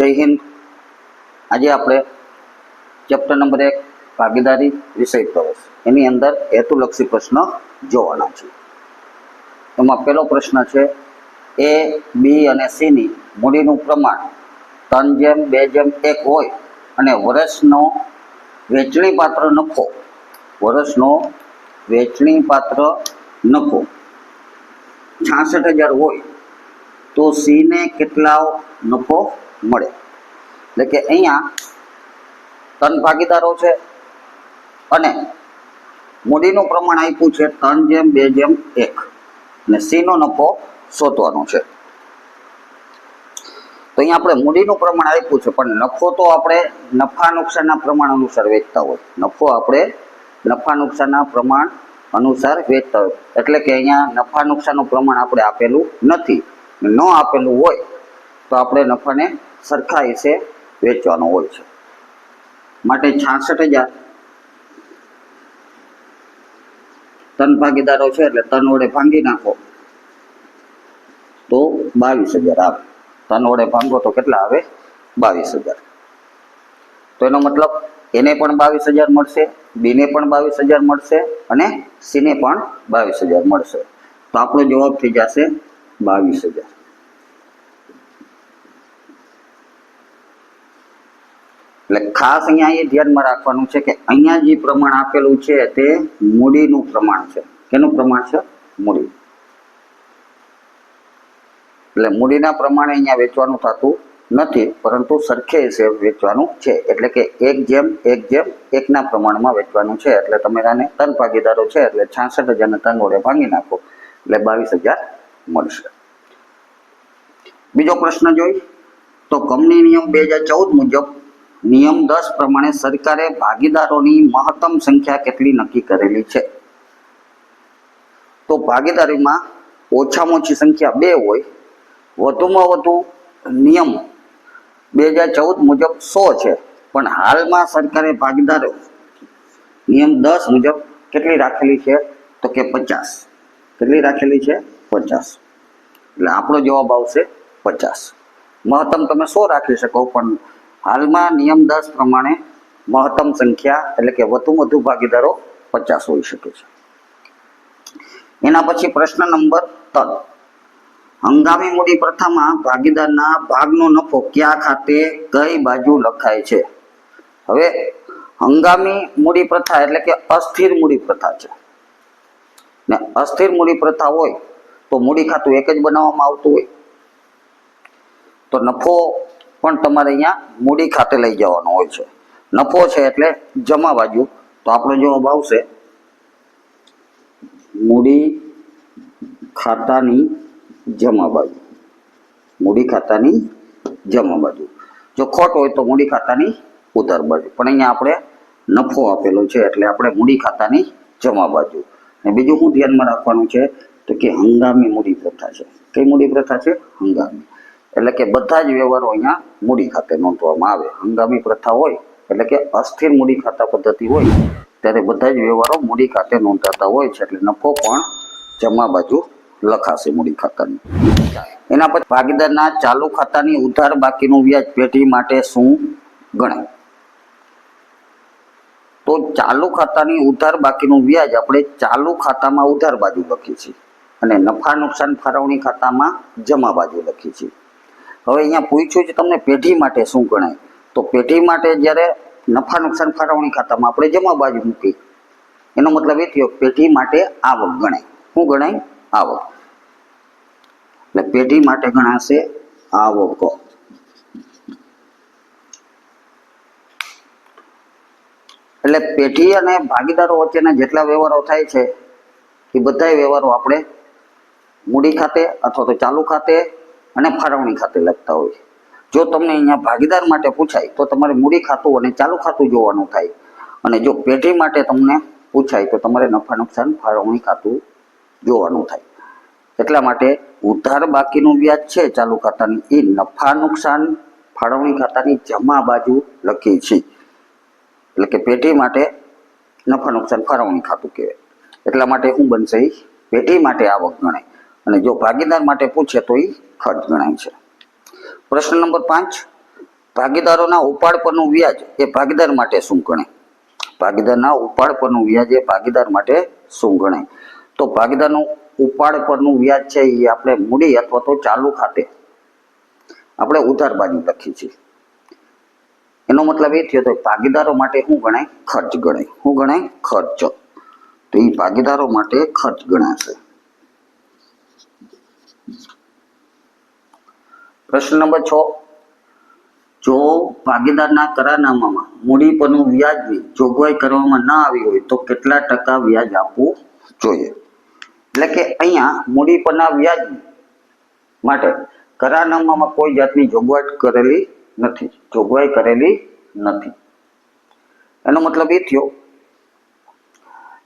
જય હિન્દ. આજે આપણે ચેપ્ટર નંબર એક, ભાગીદારી વિષય પ્રવેશ એની અંદર હેતુલક્ષી પ્રશ્ન જોવાના છે. એમાં પહેલો પ્રશ્ન છે એ બી અને સીની મૂડીનું પ્રમાણ ત્રણ જેમ, બે જેમ, એક હોય અને વર્ષનો વેચણી પાત્ર નફો. વર્ષનો વેચણી પાત્ર નફો. છાસઠ હજાર હોય તો સીને કેટલા નફો મળે. એટલે કે અહીંયા ત્રણ ભાગીદારો છે અને મૂડીનું પ્રમાણ આપ્યું છે ત્રણ જેમ, બે જેમ, એક. અને સીનો નફો શોધવાનો છે. તો અહીંયા આપણે મૂડીનું પ્રમાણ આપ્યું છે, પણ નફો તો આપણે નફા નુકસાનના પ્રમાણ અનુસાર વેચતા હોય. નફો આપણે નફા નુકસાનના પ્રમાણ અનુસાર વેચતા હોય. એટલે કે અહીંયા નફા નુકસાનનું પ્રમાણ આપણે આપેલું નથી. ન આપેલું હોય તો આપણે નફાને સરખા હિસ્સે વેચવાનો હોય છે માટે છાસઠ હજાર. તન ભાગીદારો છે એટલે તન વડે ભાંગી નાખો. તો બાવીસ હજાર આવે. તન વડે ભાંગો તો કેટલા આવે? બાવીસ હજાર. તો એનો મતલબ એને પણ બાવીસ હજાર મળશે, બીને પણ બાવીસ હજાર મળશે અને સીને પણ બાવીસ હજાર મળશે. તો આપણો જવાબ થઈ જશે બાવીસ હજાર. એટલે ખાસ અહીંયા એ ધ્યાનમાં રાખવાનું છે કે અહીંયા જે પ્રમાણ આપેલું છે તે મૂડીનું પ્રમાણ છે. કેનું પ્રમાણ છે? મૂડી. એટલે મૂડીના પ્રમાણે અહીંયા વેચવાનું થતું નથી, પરંતુ સરખે છે વેચવાનું છે. એટલે કે એક જેમ એક જેમ, એકના પ્રમાણમાં વેચવાનું છે. એટલે તમે આને ત્રણ ભાગીદારો છે, એટલે છાસઠ હજારને ત્રણ વડે ભાંગી નાખો. એટલે બાવીસ હજાર મળશે. બીજો પ્રશ્ન જોઈ. તો કંપની નિયમ બે હજાર ચૌદ મુજબ નિયમ દસ પ્રમાણે સરકારે ભાગીદારોની મહત્તમ સંખ્યા કેટલી નક્કી કરેલી છે? તો ભાગીદારીમાં ઓછામાં ઓછી સંખ્યા બે હોય, વધુમાં વધુ નિયમ બે હજાર ચૌદ મુજબ સો છે. પણ હાલમાં સરકારે ભાગીદારો નિયમ દસ મુજબ કેટલી રાખેલી છે? તો કે પચાસ. કેટલી રાખેલી છે? પચાસ. એટલે આપણો જવાબ આવશે પચાસ. મહત્તમ તમે સો રાખી શકો, પણ હાલમાં નિયમ દસ પ્રમાણે મહત્તમ સંખ્યા એટલે કે વધુ વધુ ભાગીદારો પચાસ હોઈ શકે છે. એના પછી પ્રશ્ન નંબર ત્રણ. હંગામી મૂડી પ્રથામાં ભાગીદારના ભાગનો નફો ક્યાં ખાતે કઈ બાજુ લખાય છે? હવે હંગામી મૂડી પ્રથા એટલે કે અસ્થિર મૂડી પ્રથા છે. ને અસ્થિર મૂડી પ્રથા હોય તો મૂડી ખાતું એક જ બનાવવામાં આવતું હોય. તો નફો પણ તમારે અહીંયા મૂડી ખાતે લઈ જવાનો હોય છે. નફો છે એટલે જમા બાજુ. તો આપણો જવાબ આવશે મૂડી ખાતાની જમા બાજુ. મૂડી ખાતાની જમા બાજુ. જો ખોટ હોય તો મૂડી ખાતાની ઉધાર બાજુ. પણ અહીંયા આપણે નફો આપેલો છે એટલે આપણે મૂડી ખાતાની જમા બાજુ. અને બીજું શું ધ્યાનમાં રાખવાનું છે? તો કે હંગામી મૂડી પ્રથા છે. કઈ મૂડી પ્રથા છે? હંગામી. એટલે કે બધા જ વ્યવહારો અહીંયા મૂડી ખાતે નોંધવામાં આવે. હંગામી પ્રથા હોય, એટલે કે અસ્થિર મૂડી ખાતા પદ્ધતિ હોય, ત્યારે બધા જ વ્યવહારો મૂડી ખાતે નોંધાતા હોય છે. એટલે નફો પણ જમા બાજુ લખાશે મૂડી ખાતાની. એના પછી ભાગીદારના ચાલુ ખાતાની ઉધાર બાકીનું વ્યાજ પેઢી માટે શું ગણાય? તો ચાલુ ખાતાની ઉધાર બાકીનું વ્યાજ આપણે ચાલુ ખાતામાં ઉધાર બાજુ લખીએ છીએ અને નફા નુકસાન ફાળવણી ખાતામાં જમા બાજુ લખીએ છીએ. હવે અહીંયા પૂછ્યું છે તમને પેઢી માટે શું ગણાય? તો પેઢી માટે જ્યારે નફા નુકસાન ફાળવણી ખાતામાં આપણે જમા બાજુ મૂકી એનો મતલબ એ થયો પેઢી માટે આવક ગણાય. શું ગણાય? આવક. એટલે પેઢી માટે ગણાશે આવકો. એટલે પેઢી અને ભાગીદારો વચ્ચેના જેટલા વ્યવહારો થાય છે, એ બધા વ્યવહારો આપણે મૂડી ખાતે અથવા તો ચાલુ ખાતે અને ફાળવણી ખાતે લખતા હોય જો તમને અહીંયા ભાગીદાર માટે પૂછાય, તો તમારે મૂડી ખાતું અને ચાલુ ખાતું જોવાનું થાય. અને જો પેઢી માટે તમને પૂછાય, તો તમારે નફા નુકસાન ફાળવણી ખાતું જોવાનું થાય. એટલા માટે ઉધાર બાકીનું વ્યાજ છે ચાલુ ખાતાની. એ નફા નુકસાન ફાળવણી ખાતાની જમા બાજુ લખી છે. એટલે કે પેઢી માટે નફા નુકસાન ફાળવણી ખાતું કહેવાય. એટલા માટે શું બનશે પેઢી માટે આવક ગણાય. અને જો ભાગીદાર માટે પૂછે તો એ ખર્ચ ગણાય છે. પ્રશ્ન નંબર પાંચ, ભાગીદારોના ઉપાડ પરનું વ્યાજ એ ભાગીદાર માટે શું ગણાય? ભાગીદારના ઉપાડ પરનું વ્યાજ એ ભાગીદાર માટે શું ગણાય? તો ભાગીદારનું ઉપાડ પરનું વ્યાજ છે એ આપણે મૂડી અથવા તો ચાલુ ખાતે આપણે ઉધાર બાજુ લખીએ છીએ. એનો મતલબ એ થયો તો ભાગીદારો માટે શું ગણાય? ખર્ચ ગણાય. શું ગણાય? ખર્ચ. તો એ ભાગીદારો માટે ખર્ચ ગણાશે. પ્રશ્ન નંબર છ. જો ભાગીદારના કરારનામામાં મૂડી પરનું વ્યાજની જોગવાઈ કરવામાં ન આવી હોય તો કેટલા ટકા વ્યાજ આપવું જોઈએ? એટલે કે અહીંયા મૂડી પરના વ્યાજ માટે કરારનામામાં કોઈ જાતની જોગવાઈ કરેલી નથી, જોગવાઈ કરેલી નથી. એનો મતલબ એ થયો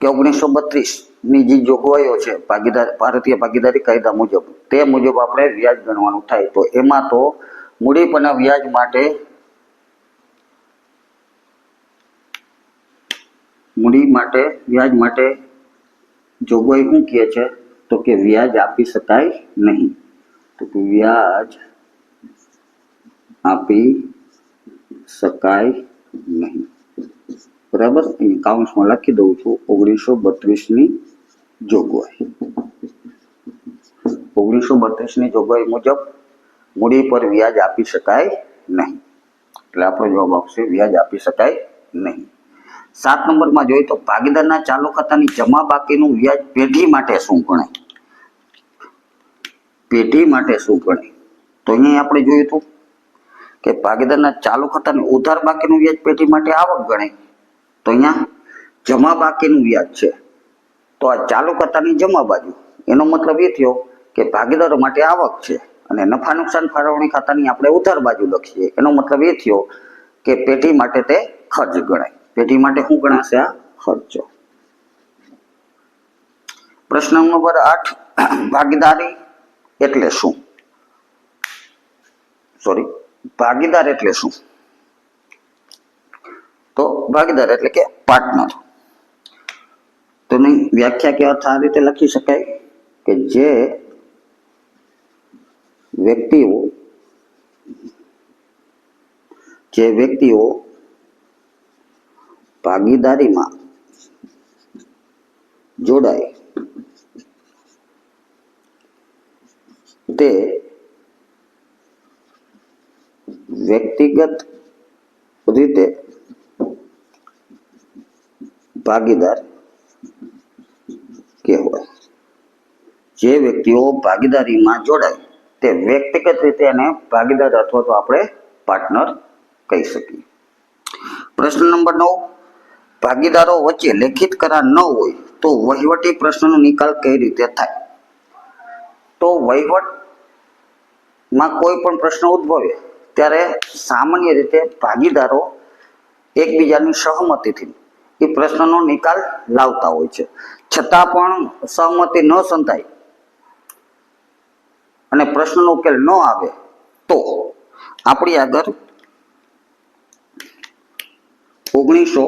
કે ઓગણીસો બત્રીસની જે જોગવાઈઓ છે, ભાગીદાર, ભારતીય ભાગીદારી કાયદા મુજબ, તે મુજબ આપણે વ્યાજ ગણવાનું થાય. તો એમાં તો મૂડી પરના વ્યાજ માટે મૂડી માટે, વ્યાજ માટે જોગવાઈ શું કહે છે? તો કે વ્યાજ આપી શકાય નહીં. તો કે વ્યાજ આપી શકાય નહીં. બરાબર? અહીં કાઉન્સમાં લખી દઉં છું, ઓગણીસો બત્રીસની જોગવાઈ. ઓગણીસો બત્રીસની જોગવાઈ મુજબ મૂડી પર વ્યાજ આપી શકાય નહીં. એટલે આપણો જવાબ આવશે વ્યાજ આપી શકાય નહીં. સાત નંબરમાં જોઈએ તો ભાગીદારના ચાલુ ખાતાની જમા બાકીનું વ્યાજ પેઢી માટે શું ગણાય? પેઢી માટે શું ગણાય? તો અહીંયા આપણે જોયું હતું કે ભાગીદારના ચાલુ ખાતાની ઉધાર બાકીનું વ્યાજ પેઢી માટે આવક ગણાય. તો અહીંયા જમા બાકીનું વ્યાજ છે. તો આ ચાલુ ખાતાની જમા બાજુ, એનો મતલબ એ થયો કે ભાગીદારો માટે આવક છે અને નફા નુકસાન ફાળવણી ખાતાની આપણે ઉધાર બાજુ લખીએ. એનો મતલબ એ થયો કે પેઢી માટે તે ખર્ચ ગણાય. પેઢી માટે શું ગણાશે આ ખર્ચો? પ્રશ્ન નંબર આઠ, ભાગીદારી એટલે શું? સોરી ભાગીદાર એટલે શું? ભાગીદાર એટલે કે પાર્ટનર તો એની વ્યાખ્યા કે અર્થ આ રીતે લખી શકાય કે જે વ્યક્તિઓ જે વ્યક્તિઓ ભાગીદારીમાં જોડાય, તે વ્યક્તિગત રીતે ભાગીદાર કહેવાય. જે વ્યક્તિઓ ભાગીદારીમાં જોડાય, તે વ્યક્તિગત રીતે એને ભાગીદાર અથવા તો આપણે પાર્ટનર કહી શકીએ. પ્રશ્ન નંબર નવ, ભાગીદારો વચ્ચે લેખિત કરાર ન હોય તો વહીવટી પ્રશ્નનો નિકાલ કઈ રીતે થાય? તો વહીવટમાં કોઈ પણ પ્રશ્ન ઉદ્ભવે, ત્યારે સામાન્ય રીતે ભાગીદારો એકબીજાની સહમતિથી એ પ્રશ્નનો નિકાલ લાવતા હોય છે. છતાં પણ સહમતિ ન સંતાય અને પ્રશ્નનો ઉકેલ ન આવે તો આપણી આગળ ઓગણીસો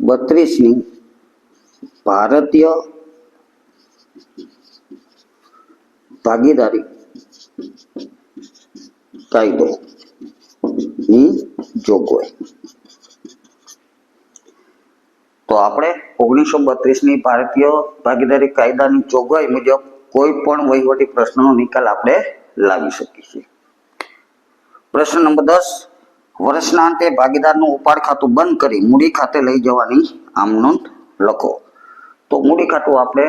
બત્રીસની ભારતીય ભાગીદારી કાયદો ની જોગવાઈ. તો આપણે ઓગણીસો બત્રીસની ભારતીય ભાગીદારી કાયદાની જોગવાઈ મુજબ કોઈ પણ વહીવટી પ્રશ્નનો નિકાલ આપણે લાવી શકીએ છીએ પ્રશ્ન નંબર દસ, વર્ષના અંતે ભાગીદારનું ઉપાડ ખાતું બંધ કરી મૂડી ખાતે લઈ જવાની આમ નોંધ લખો. તો મૂડી ખાતું આપણે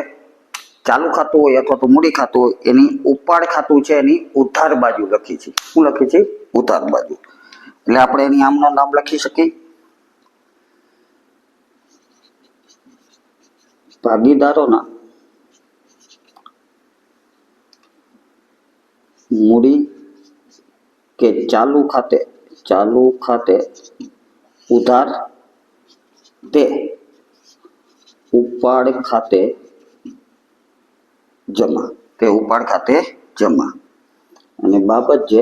ચાલુ ખાતું હોય અથવા તો મૂડી ખાતું હોય, એની ઉપાડ ખાતું છે એની ઉધાર બાજુ લખી છે. શું લખી છે? ઉધાર બાજુ. એટલે આપણે એની આમનો નામ લખી શકીએ. ભાગીદારોના મૂડી કે ચાલુ ખાતે ચાલુ ખાતે ઉધાર તે ઉપાડ ખાતે જમા, તે ઉપાડ ખાતે જમા. અને બાબત જે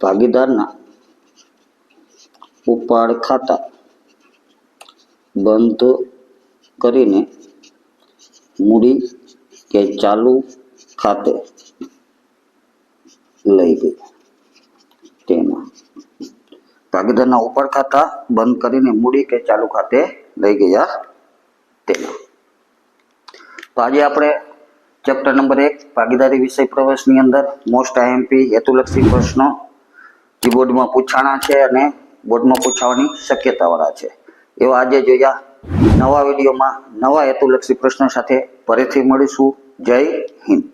ભાગીદારના ઉપાડ ખાતા બંધ કરીને મૂડી કે ચાલુ ખાતે લઈ ગઈ. તેમાં ભાગીદારના ઉપર ખાતા બંધ કરીને મૂડી કે ચાલુ ખાતે લઈ ગયા તેમાં. તો આજે આપણે ચેપ્ટર નંબર એક, ભાગીદારી વિષય પ્રવેશની અંદર મોસ્ટ આઈએમપી હેતુલક્ષી પ્રશ્નો જે બોર્ડમાં પૂછાણા છે અને બોર્ડમાં પૂછાવાની શક્યતાવાળા છે. એવા આજે જોયા નવા વિડીયોમાં નવા હેતુલક્ષી પ્રશ્નો સાથે ફરીથી મળીશું. જય હિન્દ.